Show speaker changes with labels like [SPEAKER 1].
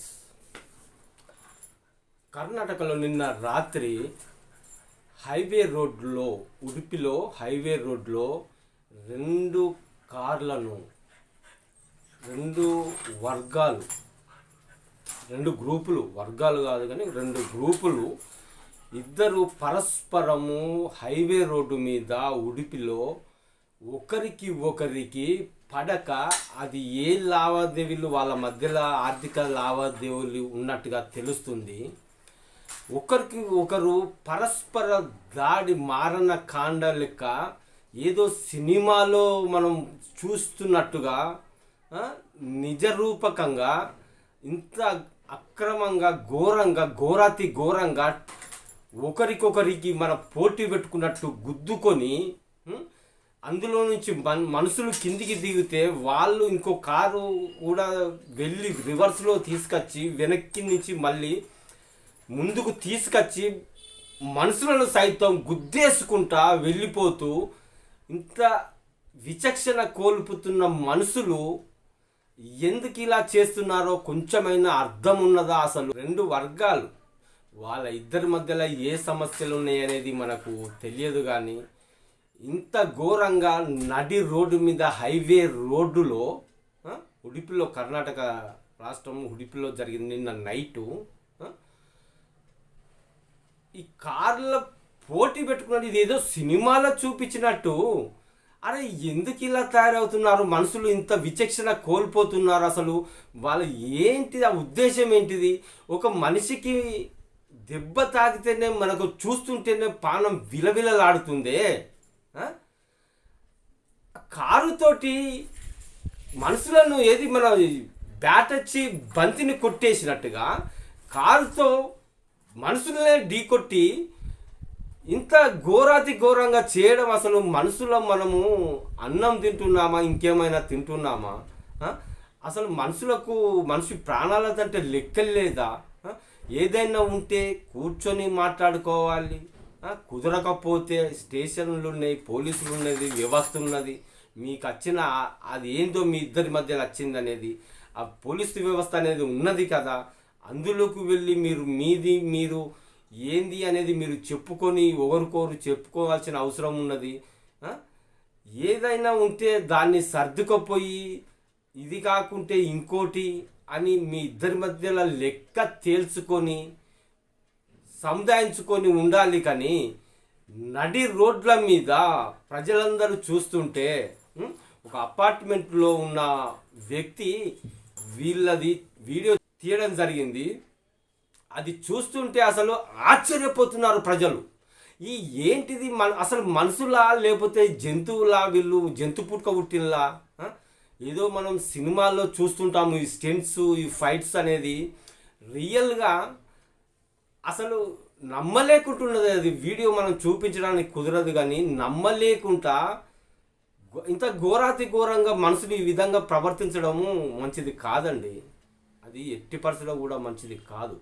[SPEAKER 1] Guys కర్ణాటకలో నిన్న రాత్రి హైవే రోడ్లో ఉడిపిలో హైవే రోడ్లో రెండు కార్లను రెండు వర్గాలు రెండు గ్రూపులు వర్గాలు కాదు కానీ రెండు గ్రూపులు ఇద్దరు పరస్పరము హైవే రోడ్డు మీద ఉడిపిలో ఒకరికి ఒకరికి పడక అది ఏ లావాదేవీలు వాళ్ళ మధ్యలో ఆర్థిక లావాదేవీలు ఉన్నట్టుగా తెలుస్తుంది. ఒకరికి ఒకరు పరస్పర దాడి మారణ కాండ లెక్క ఏదో సినిమాలో మనం చూస్తున్నట్టుగా నిజరూపకంగా ఇంత అక్రమంగా ఘోరంగా ఘోరాతి ఘోరంగా ఒకరికొకరికి మన పోటీ పెట్టుకున్నట్టు గుద్దుకొని అందులో నుంచి మన మనుషులు కిందికి దిగితే వాళ్ళు ఇంకో కారు కూడా వెళ్ళి రివర్స్లో తీసుకొచ్చి వెనక్కి నుంచి మళ్ళీ ముందుకు తీసుకొచ్చి మనుషులను సైతం గుద్దేసుకుంటా వెళ్ళిపోతూ ఇంత విచక్షణ కోల్పుతున్న మనుషులు ఎందుకు ఇలా చేస్తున్నారో కొంచెమైనా అర్థం ఉన్నదా అసలు? రెండు వర్గాలు. వాళ్ళ ఇద్దరి మధ్యలో ఏ సమస్యలు ఉన్నాయనేది మనకు తెలియదు కానీ ఇంత ఘోరంగా నడి రోడ్డు మీద హైవే రోడ్డులో ఉడిపిలో కర్ణాటక రాష్ట్రం ఉడిపిలో జరిగింది నిన్న నైటు ఈ కార్ల పోటీ పెట్టుకున్నట్టు ఇది ఏదో సినిమాలో చూపించినట్టు. అరే ఎందుకు ఇలా తయారవుతున్నారు? మనుషులు ఇంత విచక్షణ కోల్పోతున్నారు అసలు. వాళ్ళ ఏంటిది ఆ ఉద్దేశం ఏంటిది? ఒక మనిషికి దెబ్బ తాకితేనే మనకు చూస్తుంటేనే పానం విలవిలలాడుతుందే. కారుతోటి మనుషులను ఏది మన బ్యాట్ వచ్చి బంతిని కొట్టేసినట్టుగా కారుతో మనుషులనే ఢీకొట్టి ఇంత ఘోరాతి ఘోరంగా చేయడం అసలు మనుషుల మనము అన్నం తింటున్నామా ఇంకేమైనా తింటున్నామా? అసలు మనుషులకు మనిషి ప్రాణాలకంటే లెక్కలేదా? ఏదైనా ఉంటే కూర్చొని మాట్లాడుకోవాలి. కుదరకపోతే స్టేషన్లు ఉన్నాయి పోలీసులు ఉన్నది వ్యవస్థ ఉన్నది మీకు వచ్చిన అది ఏందో మీ ఇద్దరి మధ్యలో వచ్చింది అనేది ఆ పోలీసు వ్యవస్థ అనేది ఉన్నది కదా. అందులోకి వెళ్ళి మీరు మీది మీరు ఏంది అనేది మీరు చెప్పుకొని ఒకరికొకరు చెప్పుకోవాల్సిన అవసరం ఉన్నది. ఏదైనా ఉంటే దాన్ని సర్దుకపోయి ఇది కాకుంటే ఇంకోటి అని మీ ఇద్దరి మధ్యలో లెక్క తేల్చుకొని సముదాయించుకొని ఉండాలి కానీ నడి రోడ్ల మీద ప్రజలందరూ చూస్తుంటే ఒక అపార్ట్మెంట్లో ఉన్న వ్యక్తి వీళ్ళది వీడియో తీయడం జరిగింది. అది చూస్తుంటే అసలు ఆశ్చర్యపోతున్నారు ప్రజలు. ఈ ఏంటిది మన అసలు మనుషులా లేకపోతే జంతువులా వీళ్ళు జంతు పుట్టుక పుట్టినలా ఏదో మనం సినిమాల్లో చూస్తుంటాము ఈ స్టెంట్స్ ఈ ఫైట్స్ అనేది. రియల్గా అసలు నమ్మలేకుంటున్నది అది వీడియో మనం చూపించడానికి కుదరదు కానీ నమ్మలేకుండా ఇంత ఘోరాతి ఘోరంగా మనసుని ఈ విధంగా ప్రవర్తించడము మంచిది కాదండి. అది ఎట్టి పరిస్థితిలో కూడా మంచిది కాదు.